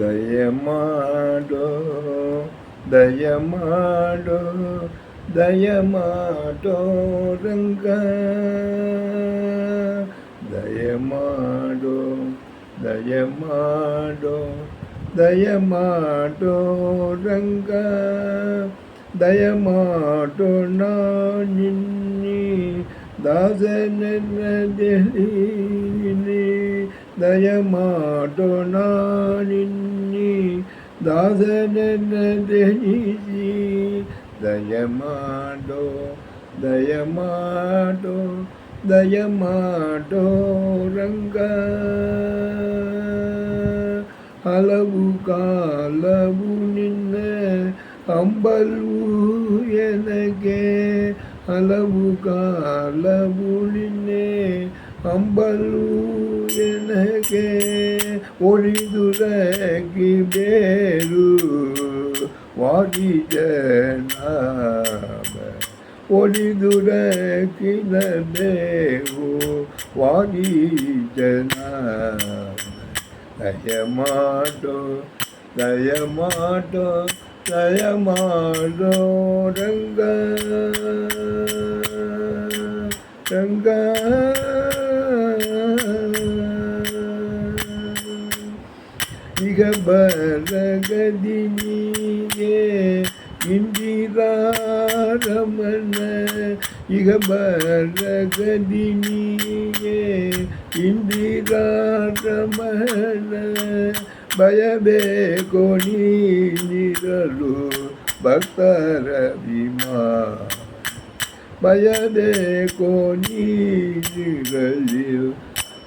దయమాడో దయమాడో దయమాటో రంగ. దయమాడో దయమాడో దయమాటో రంగ. దయమాటో నా నిన్ని దాస నిన్న ದಯಮಾಡೋ ನಾ ನಿನ್ನಿ ದಾಸನಲ್ಲಿ ದಯಮಾಡೋ ದಯಮಾಡೋ ದಯಮಾಡೋ ರಂಗ ಹಲವು ಕಾಲವು ನಿನ್ನ ಹಂಬಲು ಎನಗೆ ಹಲವು ಕಾಲವು ನಿನ್ನೆ ಹಂಬಲು ಎನಗೆ ಒಳಿದುರಗಿ ಬೇರು ವಾದಿಜನಾಮ ಒಳಿದುರಗಿನ ಬೇವು ವಾದಿಜನಾಮ ದಯಮಾಡೋ ದಯಮಾಡೋ ದಯಮಾಡೋ ರಂಗ ರಂಗ ಈಗ ಬರಗದಿ ನೀಗೆ ಇಂದಿರಾರಮಣ ಈಗ ಬರಗದಿ ನೀಗೆ ಇಂದಿರಾರಮಣ ಭಯಬೇಕು ನೀನಿರಲು ಭಕ್ತರ ವಿಮಾ ಭಯಬೇಕು ನೀನಿರಲಿ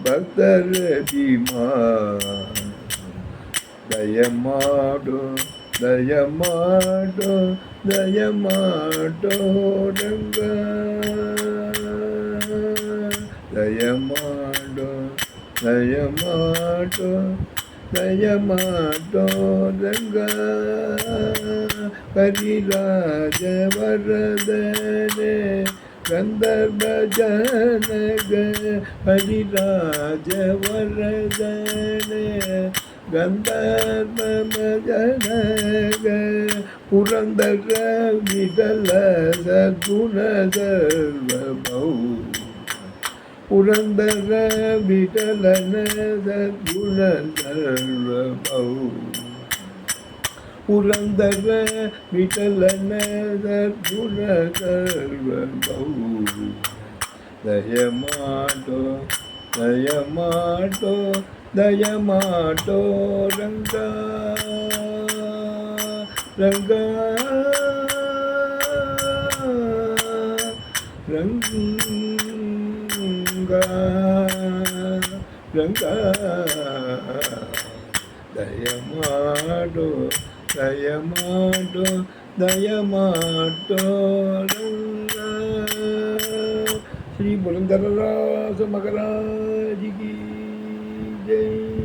ಭಕ್ತರ ವಿಮಾ ದಯಮಾಡು ದಯಮಾಡು ದಯಮಾಡೋ ರಂಗ ದಯಮಾಡು ದಯಮಾಡು ದಯಮಾಡೋ ರಂಗ ಕರಿರಾಜ ವರದನೆ ಗಂಧರ್ವ ಜನಗ ಹರಿರಾಜ ವರದನೆ கந்தர்மஜனக புரந்தர விதல சகுணதர்வபௌ புரந்தர விடலனதகுணதர்வபௌ புரந்தர விடலனதகுணதர்வபௌ தயமாட்டோ தயமாட்டோ దయమాటో రంగా రంగా రంగా రంగా దయమాటో దయమాటో దయమాటో రంగా శ్రీ బృందరరాజ మగరాజికి day.